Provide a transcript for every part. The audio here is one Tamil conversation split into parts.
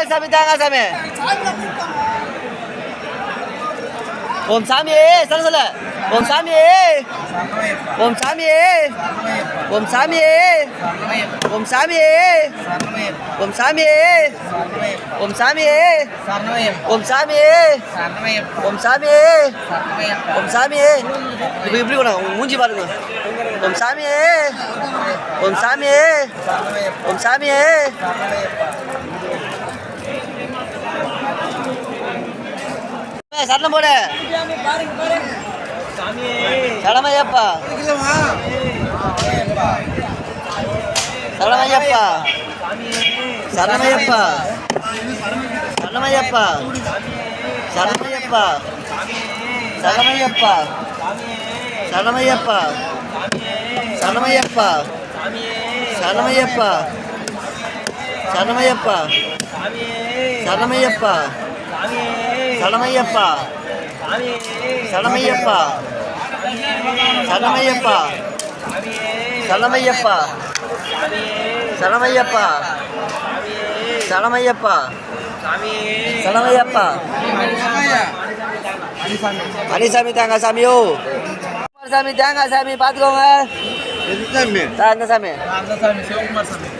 தேங்காய் சாமி தேங்காய் சாமி ஓம் சாமி சொல்ல சொல்ல ஓம் சாமி ஓம் சாமி ஓம் சாமி ஓம் சாமி ஓம் சாமி ஓம் சாமி ஓம் சாமி ஓம் சாமி ஓம் சாமி இப்படி இப்படி கூட மூஞ்சி பாருங்க ஓம் சாமி ஓம் சாமி ஓம் சாமி சரணம் போடு சரணமையப்பா சரணமையப்பா சரணமையப்பா சரணமையப்பா சரணமையப்பா சரணமையப்பா சரணமையப்பா சரணமையப்பா சரணமையப்பா சரணமையப்பா சரணமையப்பா Salam ayah Pak. Salam ayah Pak. Salam ayah Pak. Salam ayah Pak. Salam ayah Pak. Salam ayah Pak. Salam ayah Pak. Salam ayah Pak. Salam ayah Pak. Salam ya Pak. Salam ya Pak. Salam ya Pak. Salam ya Pak. Salam ya Pak. Salam ya Pak. Salam ya Pak. Salam ya Pak. Salam ya Pak. Salam ya Pak. Salam ya Pak. Salam ya Pak. Salam ya Pak. Salam ya Pak. Salam ya Pak. Salam ya Pak. Salam ya Pak. Salam ya Pak. Salam ya Pak. Salam. Salam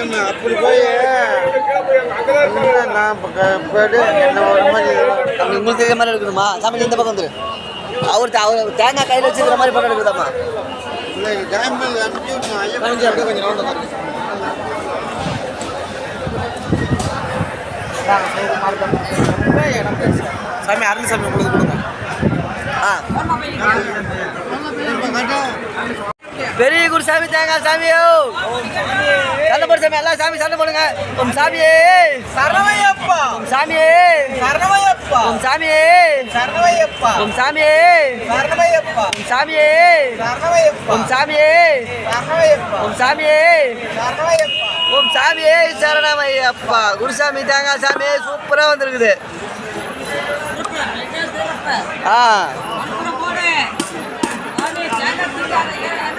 அப்படி போய். நான் போயிட்டு என்ன ஒரு மாதிரி உங்களுக்கு தெரியுற மாதிரி எடுக்கணுமா சாமி இந்த பக்கம் வந்துரு? அவர் அவர் தேங்காய் கையில் வச்சுக்கிற மாதிரி எடுக்குதாம்மா. சாமி அருள் சாமி உங்களுக்கு கொடுங்க. ஆ. பெரிய குருசாமி தேங்காய் சாமியோ சண்டை போடு சாமி எல்லா சாமி சண்டை போடுங்க. உம் சாமியே. சரணையப்பா உம் சாமியே. சரணையப்பா உம் சாமியே. சரணையப்பா உம் சாமியே. சரணையப்பா உம் சாமியே. சரணையப்பா உம் சாமியே. சரணையப்பா உம் சாமியே. சரணையப்பா ஓம் சாமியே சரணமையப்பா. குருசாமி தேங்காய் சாமி சூப்பராக வந்திருக்குது. ஆ.